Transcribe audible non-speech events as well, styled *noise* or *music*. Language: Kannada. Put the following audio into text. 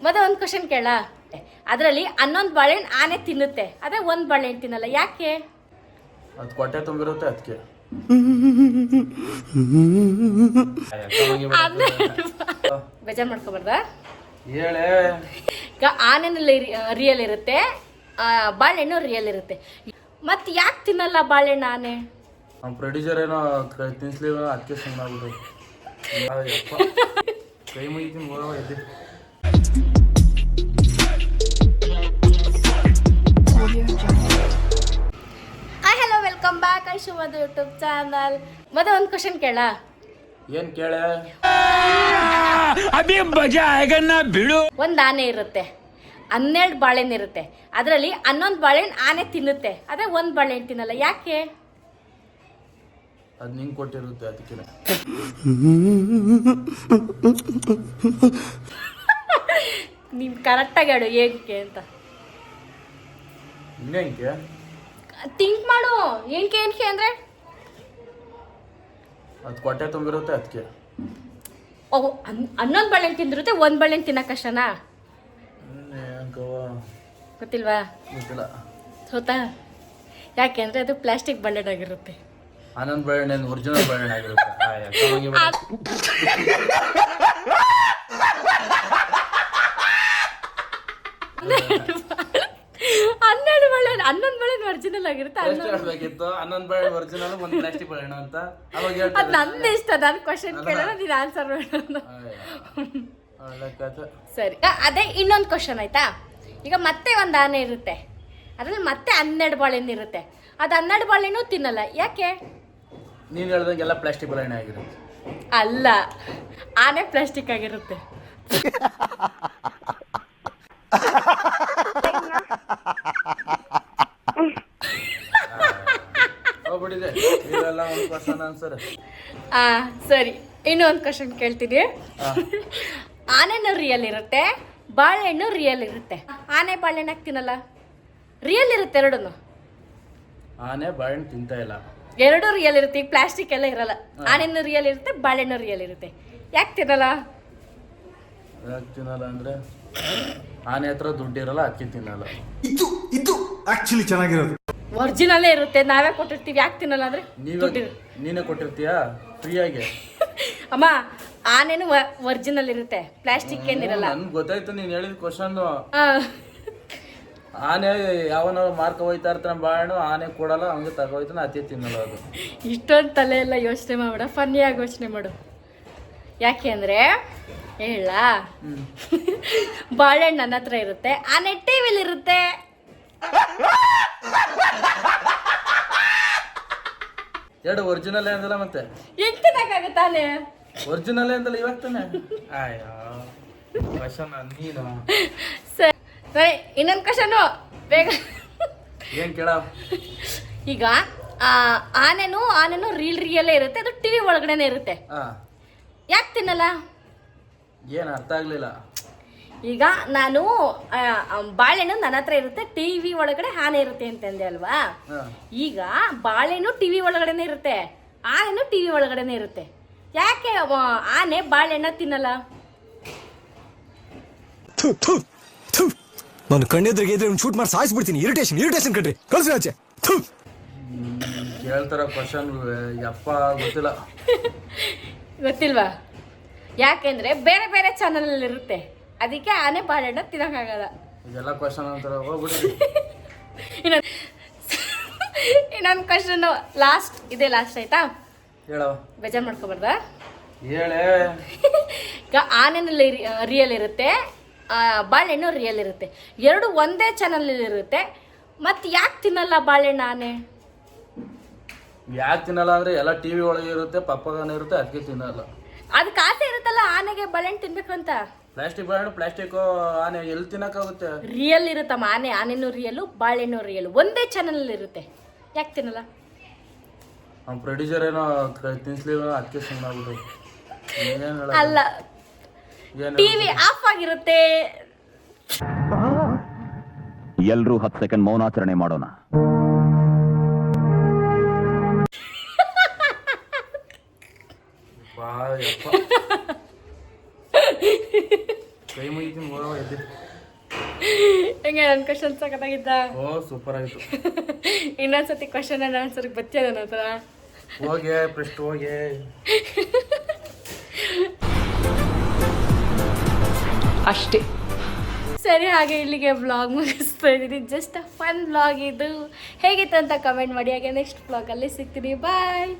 ಮತ್ತೆ ಒಂದು ಕ್ವಶನ್ ಕೇಳ. ಅದರಲ್ಲಿ ಹನ್ನೊಂದು ಬಾಳೆಹಣ್ಣು ಆನೆ ತಿನ್ನುತ್ತೆ. ಅದೇ ಒಂದು ಬಾಳೆಹಣ್ಣು ತಿನ್ನಲ್ಲ ಯಾಕೆ? ಅದು ಕೊಟ್ಟೆ ತುಂಬಿರುತ್ತೆ ಅದಕ್ಕೆ *laughs* ಬೇಜಾರು ಮಾಡ್ಕೊಬಾರ್ದಾ? ಹೇಳೆ. ಈಗ ಆನೆನಲ್ಲಿ ರಿಯಲ್ ಇರುತ್ತೆ. ಬಾಳೆಹಣ್ಣು ರಿಯಲ್ ಇರುತ್ತೆ. ಮತ್ತೆ ಯಾಕೆ ತಿನ್ನಲ್ಲ ಬಾಳೆಹಣ್ಣು ಆನೆ? ನಮ್ಮ ಪ್ರೊಡ್ಯೂಸರ್ ಏನೋ ತಿನ್ಸ್ಲಿಲ್ಲ ಅದಕ್ಕೆ ಸುಮ್ಮನಾಗ್ಬಿಟ್ಟು *laughs* ಕೈ ಮುಗಿತೀನಿ ಶಿವದ ಯೂಟ್ಯೂಬ್ ಚಾನಲ್ ಮತ್ತೆ ಒಂದು ಕ್ವಶನ್ ಕೇಳ. ಏನ್ ಬಿಡು. ಒಂದು ಆನೆ ಇರುತ್ತೆ. ಹನ್ನೆರಡು ಬಾಳೆಹಣ್ಣು ಇರುತ್ತೆ. ಅದರಲ್ಲಿ ಹನ್ನೊಂದು ಬಾಳೆಹಣ್ಣು ಆನೆ ತಿನ್ನುತ್ತೆ. ಅದೇ ಒಂದು ಬಾಳೆಹಣ್ಣು ತಿನ್ನಲ್ಲ. ಯಾಕೆ? ಅದು ನಿಂಗೆ ಕೊಟ್ಟಿರುತ್ತೆ ಅದಕ್ಕೆ ನೀನು ಕರೆಕ್ಟಾಗಿ ಹೇಳು ಏನಕ್ಕೆ ಅಂತ. ಇನ್ನೇಂಕೆ ಥಿಂಕ್ ಮಾಡು. ಏನಕ್ಕೆ ಏನಕ್ಕೆ ಅಂದ್ರೆ? ಅದು ಕೊಟ್ಟೆ ತುಂಬಿರುತ್ತೆ ಅದಕ್ಕೆ ಓ ಹನ್ನೊಂದು ಬಳೆ ತಿಂದಿರುತ್ತೆ ಒಂದು ಬಳೆ ತಿನ್ನಕ್ಕೆ ಕಷ್ಟನಾ ಏನಕ್ಕವ ಗೊತ್ತಿಲ್ವಾ? ಗೊತ್ತಿಲ್ಲ. ಯಾಕೆ ಅಂದರೆ ಅದು ಪ್ಲಾಸ್ಟಿಕ್ ಬಳೆ ಆಗಿರುತ್ತೆ? ಹನ್ನೊಂದು ಬಳೆ ಒರಿಜಿನಲ್ ಬಳೆ ಆಗಿರುತ್ತೆ? ಹನ್ನೆರಡು ಬಳೆ ಹನ್ನೊಂದು ಬಳೆ ಒರಿಜಿನಲ್ ಆಗಿರುತ್ತೆ ಎಷ್ಟು ಹನ್ನೊಂದು ಹೇಳ್ಬೇಕಿತ್ತು. ಹನ್ನೊಂದು ಬೆಳೆ ಒರಿಜಿನಲ್ ಒಂದು ಪ್ಲಾಸ್ಟಿಕ್ ಬಳೆ ಅಂತ. ಅವಾಗ ಅದು ಹೇಳ್ತಾರೆ ನಂದು ಇಷ್ಟ ನನ್ನ ಕ್ವಶನ್ ಕೇಳೋಣ ನೀನು ಆನ್ಸರ್ ಮಾಡೋಣ ಒಳ್ಳೆ ಕಥೆ. ಸರಿ. ಆ, ಅದೇ ಇನ್ನೊಂದು ಕ್ವಶನ್ ಆಯ್ತಾ? ಈಗ ಮತ್ತೆ ಒಂದು ಆನೆ ಇರುತ್ತೆ. ಅದ್ರಲ್ಲಿ ಮತ್ತೆ ಹನ್ನೆರಡು ಬಾಳೆಹಣ್ಣು ಇರುತ್ತೆ. ಅದು ಹನ್ನೆರಡು ಬಾಳೆಹಣ್ಣು ತಿನ್ನಲ್ಲ. ಯಾಕೆ? ನೀನು ಹೇಳ್ದಂಗೆಲ್ಲ ಪ್ಲಾಸ್ಟಿಕ್ ಬಳೆ ಆಗಿರುತ್ತೆ. ಅಲ್ಲ. ಆನೆ ಪ್ಲಾಸ್ಟಿಕ್ ಆಗಿರುತ್ತೆ *laughs* ಹೋಗ್ಬಿಟ್ಟಿದೆ ಇವೆಲ್ಲ ಒಂದು ಕ್ವಶನ್ ಆನ್ಸರ್ ಆ ಸರಿ. ಇನ್ನೊಂದು ಕ್ವಶನ್ ಕೇಳ್ತೀನಿ ಆನೆನೂ ರಿಯಲ್ ಇರುತ್ತೆ ಬಾಳೆಹಣ್ಣು ರಿಯಲ್ ಇರುತ್ತೆ. ಆನೆ ಬಾಳೆಹಣ್ಣು ಹಾಕ್ತೀನಲ್ಲ ರಿಯಲ್ ಇರುತ್ತೆ ಎರಡೂ ಆನೆ ಬಾಳೆಹಣ್ಣು ತಿಂತ ಇಲ್ಲ. ಎರಡೂ ರಿಯಲ್ ಇರುತ್ತೆ ಈಗ ಪ್ಲಾಸ್ಟಿಕ್ ಎಲ್ಲ ಇರಲ್ಲ. ಆನೆನೂ ರಿಯಲ್ ಇರುತ್ತೆ ಬಾಳೆಹಣ್ಣು ರಿಯಲ್ ಇರುತ್ತೆ. ಯಾಕೆ ತಿನ್ನಲ್ಲ? ಯಾಕೆ ತಿನ್ನಲ್ಲ ಅಂದ್ರೆ ಆನೆ ಹತ್ರ ದುಡ್ಡಿರಲ್ಲ ಅಕ್ಕಿ ಅದಕ್ಕೆ ತಿನ್ನಲ್ಲ. ಇದು ಇದು ಆಕ್ಚುಲಿ ಚೆನ್ನಾಗಿರೋದು. ಒರಿಜಿನಲ್ಲೇ ಇರುತ್ತೆ ನಾವೇ ಕೊಟ್ಟಿರ್ತೀವಿ ಯಾಕೆ ತಿನ್ನಲ್ಲ ಅಂದ್ರೆ ನೀವೇ ನೀನೇ ಕೊಟ್ಟಿರ್ತೀಯಾ? ಫ್ರೀಯಾಗಿ *laughs* ಅಮ್ಮ ಆನೇನು ಒರಿಜಿನಲ್ ಇರುತ್ತೆ ಪ್ಲಾಸ್ಟಿಕ್ ಏನಿರಲ್ಲ ನನ್ಗೆ ಗೊತ್ತಾಯ್ತು ನೀನು ಹೇಳಿದ ಕ್ವಶನ್ ಆ, ಆನೆ ಯಾವನಾದ್ರು ಮಾರ್ಕ ಹೋಯ್ತಾ ಇರ್ತಾನೆ ಬಾಳೆಹಣ್ಣು ಆನೆ ಕೊಡಲ್ಲ ಹಂಗೆ ತಗೋಯ್ತಾನೆ ಅತಿ ತಿನ್ನಲ್ಲ ಅದು. ಇಷ್ಟೊಂದು ತಲೆ ಎಲ್ಲ ಯೋಚನೆ ಮಾಡಬೇಡ ಫನ್ನಿಯಾಗಿ ಯೋಚನೆ ಮಾಡು. ಯಾಕೆ ಅಂದರೆ ಹೇಳ. *laughs* ಬಾಳೆಹಣ್ಣು ನನ್ನ ಹತ್ರ ಇರುತ್ತೆ ಆನೆ ಟಿವಿಲಿ ಇರುತ್ತೆ. *laughs* ಎರಡು ಒರಿಜಿನಲ್ ಅಂದಲ್ಲ ಮತ್ತೆ? ಹೆಂಗ್ ಒರಿಜಿನಲ್ ಅಂದಲ್ಲ ಇವಾಗ ತಾನೆ ಅಯ್ಯೋ ಕ್ವಶನ್ ನೀನು? ಸರಿ ಸರಿ ಇನ್ನೊಂದು ಕ್ವಶನು ಬೇಗ. ಏನ್ ಕೇಳ? ಈಗ ಆ, ಆನೆನು ಆನೆನು ರೀಲ್ ರೀಲೇ ಇರುತ್ತೆ ಅದು ಟಿವಿ ಒಳಗಡೆನೆ ಇರುತ್ತೆ. ಹಾ ಯಾಕೆ ತಿನ್ನಲ್ಲ? ಏನ್ ಅರ್ಥ ಆಗ್ಲಿಲ್ಲ. ಈಗ ನಾನು ಬಾಳೆಹಣ್ಣು ನನ್ನ ಹತ್ರ ಇರುತ್ತೆ ಟಿವಿ ಒಳಗಡೆ ಹಾನೆ ಇರುತ್ತೆ ಅಂತಂದೆ ಅಲ್ವಾ? ಈಗ ಬಾಳೆಹಣ್ಣು ಟಿವಿ ಒಳಗಡೆನೆ ಇರುತ್ತೆ ಆನೆನು ಟಿವಿ ಒಳಗಡೆನೆ ಇರುತ್ತೆ. ಯಾಕೆ ಅವ ಆನೆ ಬಾಳೆಹಣ್ಣ ತಿನ್ನಲ್ಲ. ನಾನು ಕಣ್ಣೆದ್ರಿಗೆ ಇದ್ರೆ ಶೂಟ್ ಮಾಡಿ ಸಾಯಿಸ್ಬಿಡ್ತೀನಿ. ಇರಿಟೇಷನ್ ಇರಿಟೇಷನ್ ಕಣ್ರಿ. ಕಳ್ಸಿ ಆಚೆ. ಹೇಳ್ತಾರ ಕ್ವಶನ್ ಯಪ್ಪ ಗೊತ್ತಿಲ್ಲ. *laughs* ಗೊತ್ತಿಲ್ವಾ? ಯಾಕೆಂದ್ರೆ ಬೇರೆ ಬೇರೆ ಚಾನಲ್ ಇರುತ್ತೆ ಅದಕ್ಕೆ ಆನೆ ಬಾಳೆಣ್ಣ ತಿನ್ನಕ್ಕಾಗಲ್ಲ. ಇದೆಲ್ಲ ಕ್ವಶನ್ ಅಂತಾರೆ ಹೋಗ್ಬಿಡಿ. ಇನ್ನೊಂದು ಇನ್ನೊಂದು ಕ್ವಶನ್ ಲಾಸ್ಟ್ ಇದೆ ಲಾಸ್ಟ್ ಆಯ್ತಾ? ಹೇಳವ ಬೇಜಾರು ಮಾಡ್ಕೊಬಾರ್ದಾ? ಹೇಳೆ. *laughs* ಈಗ ಆನೆನಲ್ಲಿ ರಿಯಲ್ ಇರುತ್ತೆ. ಬಾಳೆಹಣ್ಣು ರಿಯಲ್ ಇರುತ್ತೆ. ಎರಡು ಒಂದೇ ಚಾನಲ್ ಇರುತ್ತೆ. ಮತ್ತೆ ಯಾಕೆ ತಿನ್ನಲ್ಲ ಬಾಳೆಹಣ್ಣು ಆನೆ? ಯಾಕೆ ತಿನ್ನಲ್ಲ ಅಂದ್ರೆ ಎಲ್ಲ ಟಿವಿ ಒಳಗೆ ಇರುತ್ತೆ ಪಪ್ಪಗಾನ ಇರುತ್ತೆ ಅದಕ್ಕೆ ತಿನ್ನಲ್ಲ. ಅದಕ್ಕೆ ಆಸೆ ಇರುತ್ತಲ್ಲ ಆನೆಗೆ ಬಾಳೆಹಣ್ಣು ತಿನ್ಬೇಕು ಅಂತ? ಪ್ಲಾಸ್ಟಿಕ್ ಬಾಳೆಹಣ್ಣು ಪ್ಲಾಸ್ಟಿಕ್ ಆನೆ ಎಲ್ಲಿ ತಿನ್ನಕ್ಕಾಗುತ್ತೆ? ರಿಯಲ್ ಇರುತ್ತಮ್ಮ ಆನೆ ಆನೆನೂ ರಿಯಲ್ ಬಾಳೆಹಣ್ಣು ರಿಯಲ್ ಒಂದೇ ಚಾನಲ್ ಇರುತ್ತೆ. ಯಾಕೆ ತಿನ್ನಲ್ಲ? ನಮ್ಮ ಪ್ರೊಡ್ಯೂಸರ್ ಏನೋ ತಿನ್ಸ್ಲಿಲ್ಲ ಅದಕ್ಕೆ ಸುಮ್ಮನಾಗ್ಬಿಟ್ಟು ಅಲ್ಲ ಟಿವಿ ಆಫ್ ಆಗಿರುತ್ತೆ. ಎಲ್ರೂ ಹತ್ತು ಸೆಕೆಂಡ್ ಮೌನಾಚರಣೆ ಮಾಡೋಣ. ಬಾ ಯಪ್ಪ ಕೈ ಮುಗಿತೀನಿ ಹೋಗವ ಎದ್ದೆ ಹೆಂಗೆ ನನ್ನ ಕ್ವಶನ್ ಸಖತ್ತಾಗಿದ್ದ ಓ ಸೂಪರ್ ಆಗಿತ್ತು *laughs* ಇನ್ನೊಂದ್ಸತಿ ಕ್ವಶನ್ ನನ್ನ ಆನ್ಸರ್ಗೆ ಬತ್ತಿಯ ನನ್ನ ಹತ್ರ? ಹೋಗೆ ಪ್ರಶ್ನೆ ಹೋಗೆ. ಅಷ್ಟೇ. ಸರಿ ಹಾಗೆ ಇಲ್ಲಿಗೆ ಬ್ಲಾಗ್ ಮುಗಿಸ್ತಾ ಇದ್ದೀನಿ. ಜಸ್ಟ್ ಫನ್ ಬ್ಲಾಗ್ ಇದು. ಹೇಗಿತ್ತು ಅಂತ ಕಮೆಂಟ್ ಮಾಡಿ. ಹಾಗೆ ನೆಕ್ಸ್ಟ್ ವ್ಲಾಗಲ್ಲಿ ಸಿಗ್ತೀನಿ. ಬಾಯ್